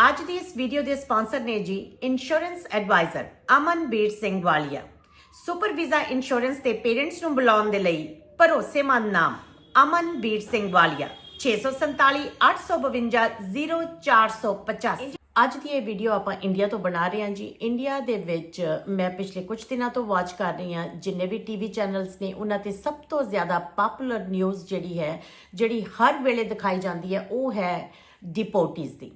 ਅੱਜ ਦੀ ਇਸ ਵੀਡੀਓ ਦੇ ਸਪਾਂਸਰ ਨੇ ਜੀ insurance adviser Amanbir Singh Walia. Super visa insurance ਤੇ ਪੇਰੈਂਟਸ ਨੂੰ ਬੁਲਾਉਣ ਦੇ ਲਈ ਭਰੋਸੇਮੰਦ ਨਾਮ ਅਮਨਬੀਰ ਸਿੰਘ ਵਾਲੀਆ। 647 852 0485 ਅੱਜ ਦੀ ਇਹ ਵੀਡੀਓ ਆਪਾਂ ਇੰਡੀਆ ਤੋਂ ਬਣਾ ਰਹੇ ਹਾਂ ਜੀ। ਇੰਡੀਆ ਦੇ ਵਿੱਚ ਮੈਂ ਪਿਛਲੇ ਕੁਝ ਦਿਨਾਂ ਤੋਂ ਵਾਚ ਕਰ ਰਹੀ ਹਾਂ, ਜਿੰਨੇ ਵੀ ਟੀਵੀ ਚੈਨਲਸ ਨੇ, ਉਹਨਾਂ ਤੇ ਸਭ ਤੋਂ ਜ਼ਿਆਦਾ ਪਪੂਲਰ ਨਿਊਜ਼ ਜਿਹੜੀ ਹੈ, ਜਿਹੜੀ ਹਰ ਵੇਲੇ ਦਿਖਾਈ ਜਾਂਦੀ ਹੈ, ਉਹ ਹੈ ਡਿਪੋਰਟੀਜ਼ ਦੀ।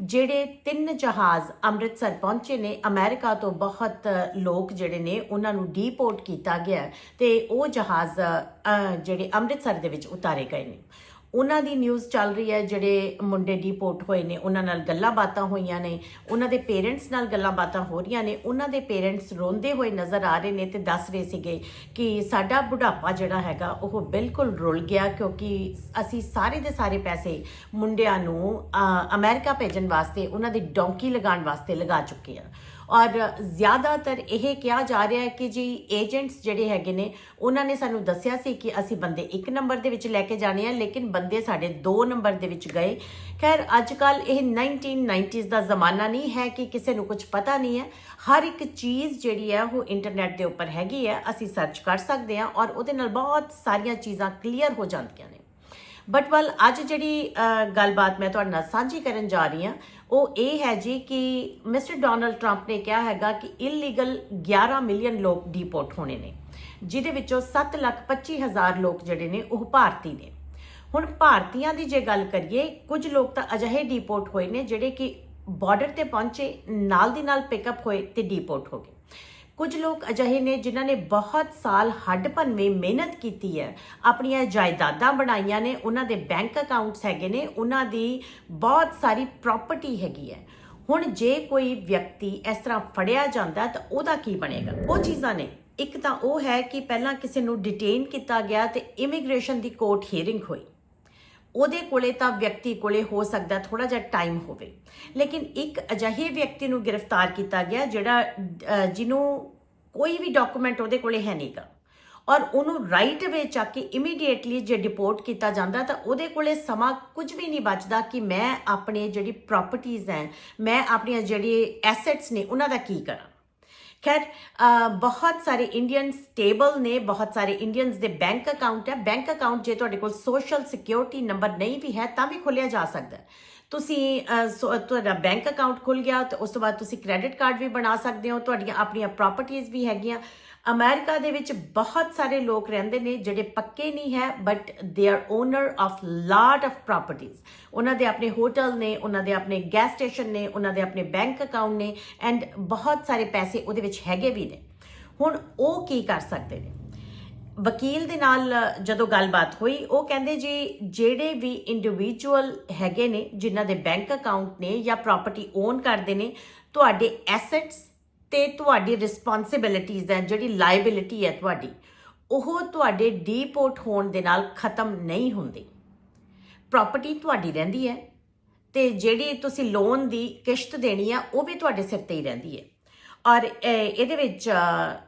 ਜਿਹੜੇ ਤਿੰਨ ਜਹਾਜ਼ ਅੰਮ੍ਰਿਤਸਰ ਪਹੁੰਚੇ ਨੇ, ਅਮਰੀਕਾ ਤੋਂ ਬਹੁਤ ਲੋਕ ਜਿਹੜੇ ਨੇ, ਉਹਨਾਂ ਨੂੰ ਡੀਪੋਰਟ ਕੀਤਾ ਗਿਆ ਹੈ ਤੇ ਉਹ ਜਹਾਜ਼ ਜਿਹੜੇ ਅੰਮ੍ਰਿਤਸਰ ਦੇ ਵਿੱਚ ਉਤਾਰੇ ਗਏ ਨੇ। ਉਹਨਾਂ ਦੀ ਨਿਊਜ਼ ਚੱਲ ਰਹੀ ਹੈ ਜਿਹੜੇ ਮੁੰਡੇ ਡੀਪੋਰਟ ਹੋਏ ਨੇ ਉਹਨਾਂ ਨਾਲ ਗੱਲਾਂ ਬਾਤਾਂ ਹੋਈਆਂ ਨੇ ਉਹਨਾਂ ਦੇ ਪੇਰੈਂਟਸ ਨਾਲ ਗੱਲਾਂ ਬਾਤਾਂ ਹੋ ਰਹੀਆਂ ਨੇ ਉਹਨਾਂ ਦੇ ਪੇਰੈਂਟਸ ਰੋਂਦੇ ਹੋਏ ਨਜ਼ਰ ਆ ਰਹੇ ਨੇ ਤੇ ਦੱਸ ਰਹੇ ਸੀਗੇ ਕਿ ਸਾਡਾ ਬੁਢਾਪਾ ਜਿਹੜਾ ਹੈਗਾ ਉਹ ਬਿਲਕੁਲ ਰੁਲ ਗਿਆ ਕਿਉਂਕਿ ਅਸੀਂ ਸਾਰੇ ਦੇ ਸਾਰੇ ਪੈਸੇ ਮੁੰਡਿਆਂ ਨੂੰ ਅ, ਅਮਰੀਕਾ ਭੇਜਣ ਵਾਸਤੇ ਉਹਨਾਂ ਦੀ ਡੌਂਕੀ ਲਗਾਉਣ ਵਾਸਤੇ ਲਗਾ ਚੁੱਕੇ ਆ ਔਰ ਜ਼ਿਆਦਾਤਰ ਇਹ ਕਿਹਾ ਜਾ ਰਿਹਾ ਹੈ ਕਿ ਜੀ ਏਜੰਟਸ ਜਿਹੜੇ ਹੈਗੇ ਨੇ, ਉਹਨਾਂ ਨੇ ਸਾਨੂੰ ਦੱਸਿਆ ਸੀ ਕਿ ਅਸੀਂ ਬੰਦੇ ਇੱਕ ਨੰਬਰ ਦੇ ਵਿੱਚ ਲੈ ਕੇ ਜਾਣੇ ਆ, ਲੇਕਿਨ ਬੰਦੇ ਸਾਡੇ 2 ਨੰਬਰ ਦੇ ਵਿੱਚ ਗਏ। ਖੈਰ ਅੱਜ ਕੱਲ ਇਹ 1990s ਦਾ ਜ਼ਮਾਨਾ ਨਹੀਂ ਹੈ ਕਿ ਕਿਸੇ ਨੂੰ ਕੁਝ ਪਤਾ ਨਹੀਂ ਹੈ। ਹਰ ਇੱਕ ਚੀਜ਼ ਜਿਹੜੀ ਹੈ, ਉਹ ਇੰਟਰਨੈਟ ਦੇ ਉੱਪਰ ਹੈਗੀ ਹੈ, ਅਸੀਂ ਸਰਚ ਕਰ ਸਕਦੇ ਹਾਂ ਔਰ ਉਹਦੇ ਨਾਲ ਬਹੁਤ ਸਾਰੀਆਂ ਚੀਜ਼ਾਂ ਕਲੀਅਰ ਹੋ ਜਾਂਦੀਆਂ ਨੇ। ਬਟ ਵਲ ਅੱਜ ਜਿਹੜੀ ਗੱਲਬਾਤ ਮੈਂ ਤੁਹਾਡੇ ਨਾਲ ਸਾਂਝੀ ਕਰਨ ਜਾ ਰਹੀ ਹਾਂ, ਉਹ ਇਹ ਹੈ ਜੀ ਕਿ ਮਿਸਟਰ ਡੋਨਲਡ ਟਰੰਪ ਨੇ ਕਿਹਾ ਹੈਗਾ ਕਿ ਇਲੀਗਲ 11 ਮਿਲੀਅਨ ਲੋਕ ਡੀਪੋਰਟ ਹੋਣੇ ਨੇ, ਜਿਹਦੇ ਵਿੱਚੋਂ 7 ਲੱਖ 25 ਹਜ਼ਾਰ ਲੋਕ ਜਿਹੜੇ ਨੇ ਉਹ ਭਾਰਤੀ ਨੇ। ਹੁਣ ਭਾਰਤੀਆਂ ਦੀ ਜੇ ਗੱਲ ਕਰੀਏ, ਕੁਝ ਲੋਕ ਤਾਂ ਅਜਿਹੇ ਡੀਪੋਰਟ ਹੋਏ ਨੇ ਜਿਹੜੇ ਕਿ ਬਾਰਡਰ ਤੇ ਪਹੁੰਚੇ, ਨਾਲ ਦੀ ਨਾਲ ਪਿਕਅਪ ਹੋਏ ਤੇ ਡੀਪੋਰਟ ਹੋ ਗਏ। ਕੁਝ ਲੋਕ ਅਜਿਹੇ ਨੇ ਜਿਨ੍ਹਾਂ ਨੇ ਬਹੁਤ ਸਾਲ ਹੱਡ ਭੰਨਵੇਂ ਮਿਹਨਤ ਕੀਤੀ ਹੈ। ਆਪਣੀਆਂ ਜਾਇਦਾਦਾਂ ਬਣਾਈਆਂ ਨੇ, ਉਹਨਾਂ ਦੇ ਬੈਂਕ ਅਕਾਊਂਟਸ ਹੈਗੇ ਨੇ, ਉਹਨਾਂ ਦੀ ਬਹੁਤ ਸਾਰੀ ਪ੍ਰਾਪਰਟੀ ਹੈਗੀ ਹੈ। ਹੁਣ ਜੇ ਕੋਈ ਵਿਅਕਤੀ ਇਸ ਤਰ੍ਹਾਂ ਫੜਿਆ ਜਾਂਦਾ ਤਾਂ ਉਹਦਾ ਕੀ ਬਣੇਗਾ? ਉਹ ਚੀਜ਼ਾਂ ਨੇ। ਇੱਕ ਤਾਂ ਉਹ ਹੈ ਕਿ ਪਹਿਲਾਂ ਕਿਸੇ ਨੂੰ ਡਿਟੇਨ ਕੀਤਾ ਗਿਆ ਤੇ ਇਮੀਗ੍ਰੇਸ਼ਨ ਦੀ ਕੋਰਟ ਹੀਅਰਿੰਗ ਹੋਈ। ਉਹਦੇ ਕੋਲੇ ਤਾਂ ਵਿਅਕਤੀ ਕੋਲੇ ਹੋ ਸਕਦਾ ਥੋੜਾ ਜਿਹਾ ਟਾਈਮ ਹੋਵੇ। ਲੇਕਿਨ ਇੱਕ ਅਜਿਹੇ ਵਿਅਕਤੀ ਨੂੰ ਗ੍ਰਿਫਤਾਰ ਕੀਤਾ ਗਿਆ, ਜਿਹੜਾ ਜਿਹਨੂੰ ਕੋਈ ਵੀ ਡਾਕੂਮੈਂਟ ਉਹਦੇ ਕੋਲੇ ਹੈ ਨਹੀਂਗਾ। ਔਰ ਉਹਨੂੰ ਰਾਈਟ ਵੇ ਚੱਕ ਕੇ ਇਮੀਡੀਏਟਲੀ ਜੇ ਡਿਪੋਰਟ ਕੀਤਾ ਜਾਂਦਾ, ਤਾਂ ਉਹਦੇ ਕੋਲੇ ਸਮਾਂ ਕੁਝ ਵੀ ਨਹੀਂ ਬਚਦਾ ਕਿ ਮੈਂ ਆਪਣੇ ਜਿਹੜੀ ਪ੍ਰਾਪਰਟੀਆਂ ਹੈ, ਮੈਂ ਆਪਣੀਆਂ ਜਿਹੜੀ ਐਸੈਟਸ ਨੇ, ਉਹਨਾਂ ਦਾ ਕੀ ਕਰਾਂ। ਖੈਰ ਬਹੁਤ ਸਾਰੇ ਇੰਡੀਅਨ ਸਟੇਬਲ ਨੇ, ਬਹੁਤ ਸਾਰੇ ਇੰਡੀਅਨਸ ਦੇ ਬੈਂਕ ਅਕਾਊਂਟ ਹੈ। ਬੈਂਕ ਅਕਾਊਂਟ ਜੇ ਤੁਹਾਡੇ ਕੋਲ ਸੋਸ਼ਲ ਸਿਕਿਉਰਿਟੀ ਨੰਬਰ ਨਹੀਂ ਵੀ ਹੈ, ਤਾਂ ਵੀ ਖੋਲਿਆ ਜਾ ਸਕਦਾ ਹੈ। ਤੁਸੀਂ ਸੋ- ਤੁਹਾਡਾ ਬੈਂਕ ਅਕਾਊਂਟ ਖੁੱਲ ਗਿਆ, ਤੇ ਉਸ ਤੋਂ ਬਾਅਦ ਤੁਸੀਂ ਕ੍ਰੈਡਿਟ ਕਾਰਡ ਵੀ ਬਣਾ ਸਕਦੇ ਹੋ। ਤੁਹਾਡੀਆਂ ਆਪਣੀਆਂ ਪ੍ਰਾਪਰਟੀਆਂ ਵੀ ਹੈਗੀਆਂ। ਅਮਰੀਕਾ ਦੇ ਵਿੱਚ ਬਹੁਤ ਸਾਰੇ ਲੋਕ ਰਹਿੰਦੇ ਨੇ ਜਿਹੜੇ ਪੱਕੇ ਨਹੀਂ ਹੈ but they are owner of lot of ਪ੍ਰਾਪਰਟੀਆਂ ਉਹਨਾਂ ਦੇ ਆਪਣੇ ਹੋਟਲ ਨੇ, ਉਹਨਾਂ ਦੇ ਆਪਣੇ ਗੈਸ ਸਟੇਸ਼ਨ ਨੇ, ਉਹਨਾਂ ਦੇ ਆਪਣੇ ਬੈਂਕ ਅਕਾਊਂਟ ਨੇ ਐਂਡ ਬਹੁਤ ਸਾਰੇ ਪੈਸੇ ਉਹਦੇ ਵਿੱਚ ਹੈਗੇ ਵੀ ਨੇ। ਹੁਣ ਉਹ ਕੀ ਕਰ ਸਕਦੇ ਨੇ? ਵਕੀਲ ਦੇ ਨਾਲ ਜਦੋਂ ਗੱਲਬਾਤ ਹੋਈ, ਉਹ ਕਹਿੰਦੇ ਜੀ, ਜਿਹੜੇ ਵੀ ਇੰਡੀਵਿਜੂਅਲ ਹੈਗੇ ਨੇ, ਜਿਨ੍ਹਾਂ ਦੇ ਬੈਂਕ ਅਕਾਊਂਟ ਨੇ ਜਾਂ ਪ੍ਰਾਪਰਟੀ ਓਨ ਕਰਦੇ ਨੇ, ਤੁਹਾਡੇ ਐਸੈਟਸ ਤੇ ਤੁਹਾਡੀ ਰਿਸਪੌਂਸਿਬਿਲਿਟੀਜ਼ ਹੈ, ਜਿਹੜੀ ਲਾਇਬਿਲਿਟੀ ਹੈ ਤੁਹਾਡੀ, ਉਹ ਤੁਹਾਡੇ ਡੀਪੋਰਟ ਹੋਣ ਦੇ ਨਾਲ ਖਤਮ ਨਹੀਂ ਹੁੰਦੀ। ਪ੍ਰਾਪਰਟੀ ਤੁਹਾਡੀ ਰਹਿੰਦੀ ਹੈ ਤੇ ਜਿਹੜੀ ਤੁਸੀਂ ਲੋਨ ਦੀ ਕਿਸ਼ਤ ਦੇਣੀ ਆ, ਉਹ ਵੀ ਤੁਹਾਡੇ ਸਿਰ ਤੇ ਹੀ ਰਹਿੰਦੀ ਹੈ। ਔਰ ਇਹਦੇ ਵਿੱਚ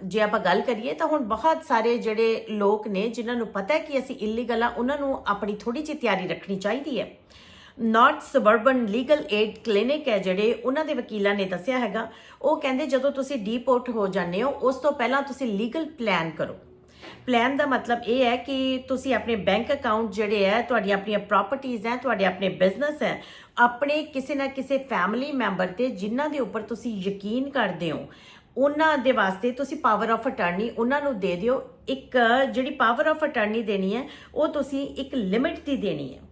ਜੇ ਆਪਾਂ ਗੱਲ ਕਰੀਏ ਤਾਂ ਹੁਣ ਬਹੁਤ ਸਾਰੇ ਜਿਹੜੇ ਲੋਕ ਨੇ, ਜਿਨ੍ਹਾਂ ਨੂੰ ਪਤਾ ਹੈ ਕਿ ਅਸੀਂ ਇਲੀਗਲ ਆ, ਉਹਨਾਂ ਨੂੰ ਆਪਣੀ ਥੋੜੀ ਜਿਹੀ ਤਿਆਰੀ ਰੱਖਣੀ ਚਾਹੀਦੀ ਹੈ। North suburban legal aid clinic ਹੈ ਜਿਹੜੇ ਉਹਨਾਂ ਦੇ ਵਕੀਲਾਂ ਨੇ ਦੱਸਿਆ ਹੈਗਾ। ਉਹ ਕਹਿੰਦੇ ਜਦੋਂ ਤੁਸੀਂ ਡੀਪੋਰਟ ਹੋ ਜਾਂਦੇ ਹੋ, ਉਸ ਤੋਂ ਪਹਿਲਾਂ ਤੁਸੀਂ ਲੀਗਲ ਪਲਾਨ ਕਰੋ। ਪਲਾਨ ਦਾ ਮਤਲਬ ਇਹ ਹੈ ਕਿ ਤੁਸੀਂ ਆਪਣੇ ਬੈਂਕ ਅਕਾਊਂਟ ਜਿਹੜੇ ਹੈ, ਤੁਹਾਡੀਆਂ ਆਪਣੀਆਂ ਪ੍ਰਾਪਰਟੀਆਂ ਹੈ, ਤੁਹਾਡੇ ਆਪਣੇ ਬਿਜ਼ਨਸ ਹੈ, ਆਪਣੇ ਕਿਸੇ ਨਾ ਕਿਸੇ ਫੈਮਿਲੀ ਮੈਂਬਰ ਤੇ ਜਿਨ੍ਹਾਂ ਦੇ ਉੱਪਰ ਤੁਸੀਂ ਯਕੀਨ ਕਰਦੇ ਹੋ, ਉਹਨਾਂ ਦੇ ਵਾਸਤੇ ਤੁਸੀਂ ਪਾਵਰ ਆਫ ਅਟਾਰਨੀ ਉਹਨਾਂ ਨੂੰ ਦੇ ਦਿਓ। ਇੱਕ ਜਿਹੜੀ ਪਾਵਰ ਆਫ ਅਟਾਰਨੀ ਦੇਣੀ ਹੈ, ਉਹ ਤੁਸੀਂ ਇੱਕ ਲਿਮਿਟ ਦੀ ਦੇਣੀ ਹੈ।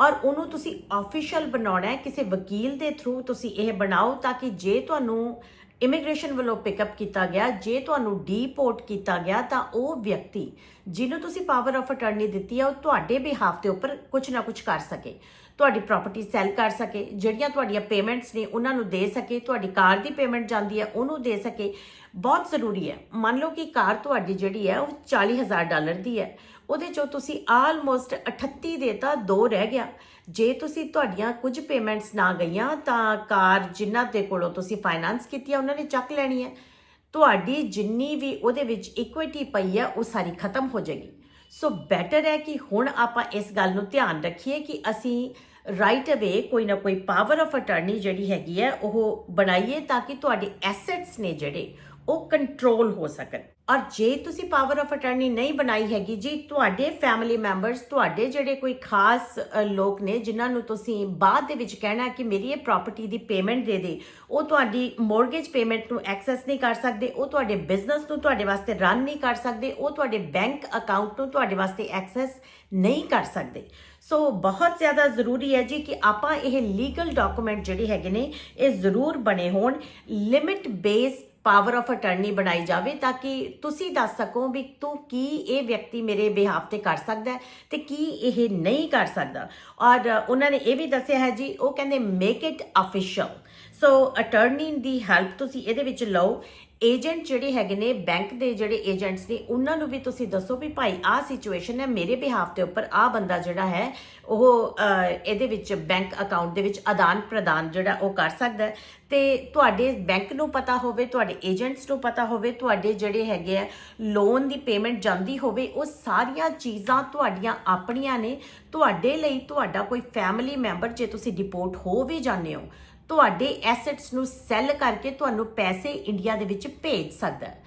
ਔਰ ਉਹਨੂੰ ਤੁਸੀਂ ਆਫੀਸ਼ੀਅਲ ਬਣਾਉਣਾ ਹੈ ਕਿਸੇ ਵਕੀਲ ਦੇ ਥਰੂ ਤੁਸੀਂ ਇਹ ਬਣਾਓ ਤਾਂ ਕਿ ਜੇ ਤੁਹਾਨੂੰ ਇਮੀਗ੍ਰੇਸ਼ਨ ਵੱਲੋਂ ਪਿਕਅਪ ਕੀਤਾ ਗਿਆ, ਜੇ ਤੁਹਾਨੂੰ ਡੀਪੋਰਟ ਕੀਤਾ ਗਿਆ ਤਾਂ ਉਹ ਵਿਅਕਤੀ ਜਿਹਨੂੰ ਤੁਸੀਂ ਪਾਵਰ ਆਫ ਅਟਾਰਨੀ ਦਿੱਤੀ ਹੈ ਉਹ ਤੁਹਾਡੇ ਬਿਹਾਫ ਦੇ ਉੱਪਰ ਕੁਝ ਨਾ ਕੁਝ ਕਰ ਸਕੇ। ਤੁਹਾਡੀ ਪ੍ਰਾਪਰਟੀ ਸੈਲ ਕਰ ਸਕੇ, ਜਿਹੜੀਆਂ ਤੁਹਾਡੀਆਂ ਪੇਮੈਂਟਸ ਨੇ ਉਹਨਾਂ ਨੂੰ ਦੇ ਸਕੇ, ਤੁਹਾਡੀ ਕਾਰ ਦੀ ਪੇਮੈਂਟ ਜਾਂਦੀ ਹੈ, ਉਹਨੂੰ ਦੇ ਸਕੇ। ਬਹੁਤ ਜ਼ਰੂਰੀ ਹੈ। ਮੰਨ ਲਓ ਕਿ ਕਾਰ ਤੁਹਾਡੀ ਜਿਹੜੀ ਹੈ, ਉਹ 40000 ਡਾਲਰ ਦੀ ਹੈ। ਉਹਦੇ ਚੋਂ ਤੁਸੀਂ ਆਲਮੋਸਟ 38 ਦੇਤਾ 2 ਰਹਿ ਗਿਆ। ਜੇ ਤੁਸੀਂ ਤੁਹਾਡੀਆਂ ਕੁਝ ਪੇਮੈਂਟਸ ਨਾ ਗਈਆਂ, ਤਾਂ ਕਾਰ ਜਿਨ੍ਹਾਂ ਦੇ ਕੋਲੋਂ ਤੁਸੀਂ ਫਾਈਨਾਂਸ ਕੀਤੀ ਹੈ, ਉਹਨਾਂ ਨੇ ਚੱਕ ਲੈਣੀ ਹੈ। ਤੁਹਾਡੀ ਜਿੰਨੀ ਵੀ ਉਹਦੇ ਵਿੱਚ ਇਕੁਇਟੀ ਪਈ ਹੈ, ਉਹ ਸਾਰੀ ਖਤਮ ਹੋ ਜਾਏਗੀ। ਸੋ ਬੈਟਰ ਹੈ ਕਿ ਹੁਣ ਆਪਾਂ ਇਸ ਗੱਲ ਨੂੰ ਧਿਆਨ ਰੱਖੀਏ ਕਿ ਅਸੀਂ ਰਾਈਟ ਅਵੇ ਕੋਈ ਨਾ ਕੋਈ ਪਾਵਰ ਆਫ ਅਟਾਰਨੀ ਜਿਹੜੀ ਹੈਗੀ ਹੈ ਉਹ ਬਣਾਈਏ ਤਾਂ ਕਿ ਤੁਹਾਡੇ ਐਸੈਟਸ ਨੇ ਜਿਹੜੇ ਉਹ ਕੰਟਰੋਲ ਹੋ ਸਕਣ। ਔਰ ਜੇ ਤੁਸੀਂ ਪਾਵਰ ਆਫ ਅਟਾਰਨੀ ਨਹੀਂ ਬਣਾਈ ਹੈਗੀ, ਜੀ ਤੁਹਾਡੇ ਫੈਮਿਲੀ ਮੈਂਬਰਸ ਤੁਹਾਡੇ ਜਿਹੜੇ ਕੋਈ ਖਾਸ ਲੋਕ ਨੇ, ਜਿਨ੍ਹਾਂ ਨੂੰ ਤੁਸੀਂ ਬਾਅਦ ਦੇ ਵਿੱਚ ਕਹਿਣਾ ਕਿ ਮੇਰੀ ਇਹ ਪ੍ਰਾਪਰਟੀ ਦੀ ਪੇਮੈਂਟ ਦੇ ਦੇ, ਉਹ ਤੁਹਾਡੀ ਮੋਰਗੇਜ ਪੇਮੈਂਟ ਨੂੰ ਐਕਸੈਸ ਨਹੀਂ ਕਰ ਸਕਦੇ, ਉਹ ਤੁਹਾਡੇ ਬਿਜ਼ਨਸ ਨੂੰ ਤੁਹਾਡੇ ਵਾਸਤੇ ਰਨ ਨਹੀਂ ਕਰ ਸਕਦੇ, ਉਹ ਤੁਹਾਡੇ ਬੈਂਕ ਅਕਾਊਂਟ ਨੂੰ ਤੁਹਾਡੇ ਵਾਸਤੇ ਐਕਸੈਸ ਨਹੀਂ ਕਰ ਸਕਦੇ। ਸੋ ਬਹੁਤ ਜ਼ਿਆਦਾ ਜ਼ਰੂਰੀ ਹੈ ਜੀ ਕਿ ਆਪਾਂ ਇਹ ਲੀਗਲ ਡਾਕੂਮੈਂਟ ਜਿਹੜੇ ਹੈਗੇ ਨੇ, ਇਹ ਜ਼ਰੂਰ ਬਣੇ ਹੋਣ। Limit base power of attorney ਬਣਾਈ ਜਾਵੇ ਤਾਂ ਕਿ ਤੁਸੀਂ ਦੱਸ ਸਕੋ ਵੀ ਤੂੰ ਕੀ ਇਹ ਵਿਅਕਤੀ ਮੇਰੇ ਬਿਹਾਫ ਤੇ ਕਰ ਸਕਦਾ ਹੈ ਤੇ ਕੀ ਇਹ ਨਹੀਂ ਕਰ ਸਕਦਾ। ਔਰ ਉਹਨਾਂ ਨੇ ਇਹ ਵੀ ਦੱਸਿਆ ਹੈ ਜੀ, ਉਹ ਕਹਿੰਦੇ make it official so attorney the help ਤੁਸੀਂ ਇਹਦੇ ਵਿੱਚ ਲਓ। ਏਜੰਟ ਜਿਹੜੇ ਹੈਗੇ ਨੇ ਬੈਂਕ ਦੇ ਜਿਹੜੇ ਏਜੰਟਸ ਨੇ, ਉਹਨਾਂ ਨੂੰ ਵੀ ਤੁਸੀਂ ਦੱਸੋ ਵੀ ਭਾਈ, ਆਹ ਸਿਚੁਏਸ਼ਨ ਹੈ, ਮੇਰੇ ਬਿਹਾਫ ਦੇ ਉੱਪਰ ਆਹ ਬੰਦਾ ਜਿਹੜਾ ਹੈ, ਉਹ ਇਹਦੇ ਵਿੱਚ ਬੈਂਕ ਅਕਾਊਂਟ ਦੇ ਵਿੱਚ ਆਦਾਨ ਪ੍ਰਦਾਨ ਜਿਹੜਾ ਉਹ ਕਰ ਸਕਦਾ ਹੈ। ਤੇ ਤੁਹਾਡੇ ਬੈਂਕ ਨੂੰ ਪਤਾ ਹੋਵੇ, ਤੁਹਾਡੇ ਏਜੰਟਸ ਨੂੰ ਪਤਾ ਹੋਵੇ, ਤੁਹਾਡੇ ਜਿਹੜੇ ਹੈਗੇ ਆ ਲੋਨ ਦੀ ਪੇਮੈਂਟ ਜਾਂਦੀ ਹੋਵੇ, ਉਹ ਸਾਰੀਆਂ ਚੀਜ਼ਾਂ ਤੁਹਾਡੀਆਂ ਆਪਣੀਆਂ ਨੇ। ਤੁਹਾਡੇ ਲਈ ਤੁਹਾਡਾ ਕੋਈ ਫੈਮਿਲੀ ਮੈਂਬਰ ਜੇ ਤੁਸੀਂ ਡਿਪੋਰਟ ਹੋ ਵੀ ਜਾਂਦੇ ਹੋ ਤੁਹਾਡੇ ਐਸੈਟਸ ਨੂੰ ਸੈੱਲ ਕਰਕੇ ਤੁਹਾਨੂੰ ਪੈਸੇ ਇੰਡੀਆ ਦੇ ਵਿੱਚ ਭੇਜ ਸਕਦਾ ਹੈ।